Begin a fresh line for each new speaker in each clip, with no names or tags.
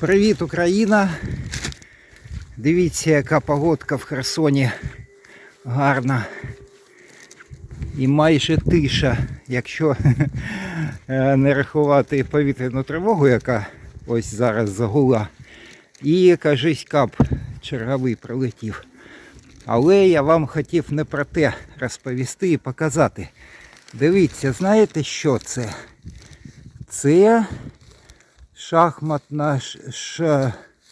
Привіт, Україна! Дивіться, яка погодка в Херсоні гарна. І майже тиша, якщо е, не рахувати повітряну тривогу, яка ось зараз загула. І кажись кап черговий прилетів. Але я вам хотів не про те розповісти і показати. Дивіться, знаєте, що це? Це шахматна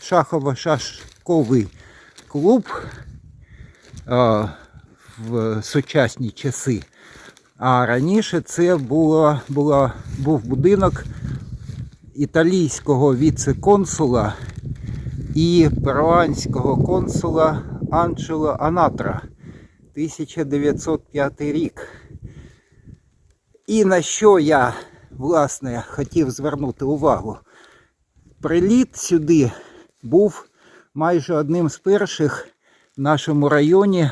шахово-шашковий клуб а, в сучасні часи. А раніше це було, було, був будинок італійського віце-консула і перуанського консула Анджело Анатра 1905 рік. І на що я, власне, хотів звернути увагу. Приліт сюди був майже одним з перших в нашому районі.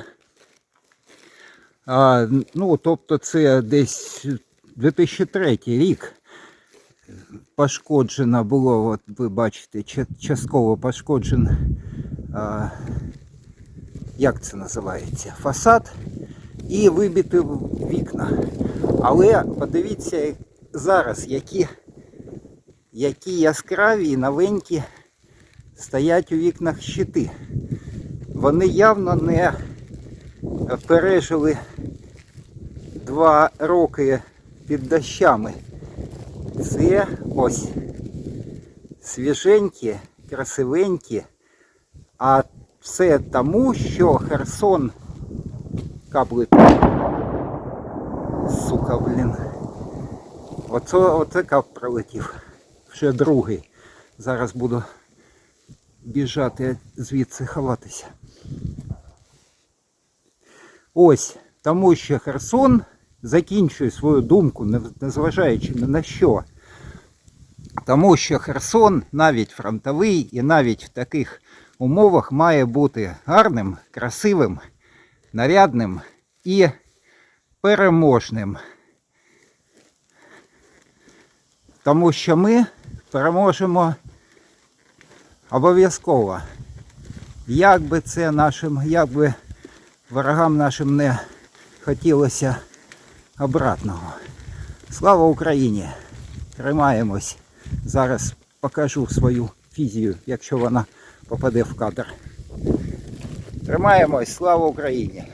А, ну, тобто це десь 2003 рік. Пошкоджено було, от ви бачите, частково пошкоджен, а, як це називається, фасад і вибити вікна. Але подивіться зараз, які, які яскраві і новенькі стоять у вікнах щити. Вони явно не пережили два роки під дощами. Це ось свіженькі, красивенькі, а все тому, що Херсон каплик. Сука, блін. Оце, оце кап прилетів. Вже другий. Зараз буду біжати звідси ховатися. Ось, тому що Херсон закінчує свою думку, незважаючи на що. Тому що Херсон, навіть фронтовий і навіть в таких умовах має бути гарним, красивим, нарядним і переможним. Тому що ми переможемо обов'язково. Як би це нашим, як би ворогам нашим не хотілося обратного. Слава Україні! Тримаємось. Зараз покажу свою фізію, якщо вона попаде в кадр. Тримаємось, слава Україні!